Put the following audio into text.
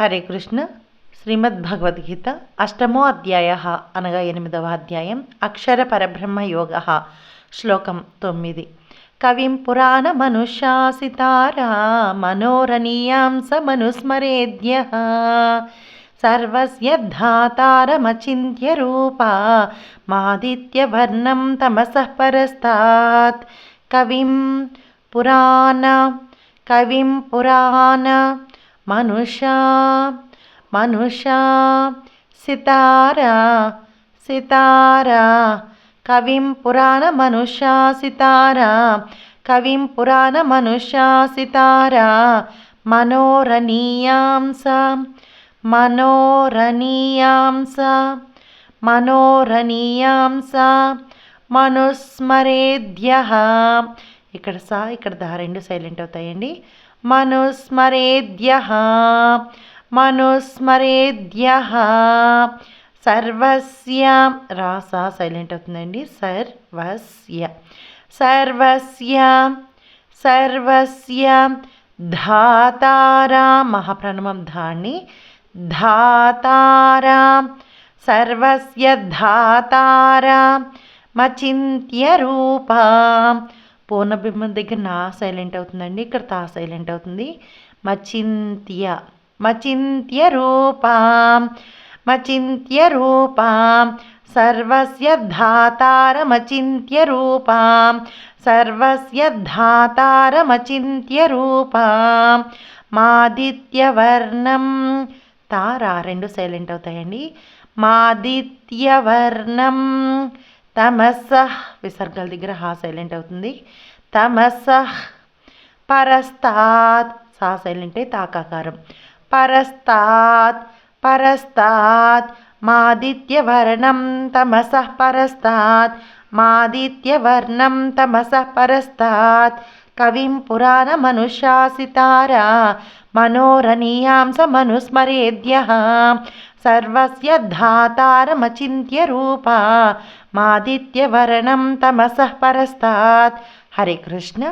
హరే కృష్ణ. శ్రీమద్ భగవద్గీత అష్టమో అధ్యాయ అనగా ఎనిమిదవ అధ్యాయం. అక్షర పరబ్రహ్మ యోగ. శ్లోకం తొమ్మిది. కవిం పురాణ మనుషాసితారా మనోరణీయాంస మనుస్మరేద్య సర్వస్య ధాతారమచింత్య రూపా మాదిత్యవర్ణం తమస పరస్తాత్. కవిం పురాణ కవిం పురాణ మనుషా మనుషా సితారా సితారా కవిం పురాణ మనుషా సితారా కవిం పురాణ మనుషా సితారా మనోరణీయాంస మనోరణీయాంస మనోరణీయాంస మనుస్మరేద్య ఇక్కడ సా ఇక్కడ దా రెండు సైలెంట్ అవుతాయండి. మనుస్మరేద్య మనుస్మరేద్య సర్వస్య రాసా సైలెంట్ అవుతుందండి. సర్వస్య సర్వస్య సర్వస్య ధాతారా మహాప్రణమం ధాన్ని ధాతారా సర్వస్య ధాతారా మచింత్య రూపా పూర్ణబింబం దగ్గర నా సైలెంట్ అవుతుందండి ఇక్కడ తా సైలెంట్ అవుతుంది. మచింత్య మచింత్య రూపాం మచింత్య రూపాం సర్వస్య ధాతారమచింత్య రూపాం సర్వస్య ధాతారమచింత్య రూపాం మాదిత్యవర్ణం. తారా రెండు సైలెంట్ అవుతాయండి. మాదిత్యవర్ణం తమస్స విసర్గల దగ్గర హా సైలెంట్ అవుతుంది. తమస్స పరస్తాత్ సా సైలెంటే తాకాకారం. పరస్తాత్ పరస్తాత్ మాదిత్యవర్ణం తమస పరస్తాత్ మాదిత్యవర్ణం తమస పరస్తాత్. కవిం పురాణమనుశాసితారా మనోరణీయాంస మనుస్మరేద్య సర్వస్య ధాతారమచింత్య రూపా మాదిత్యవర్ణం తమసః పరస్తాత్ హరే కృష్ణ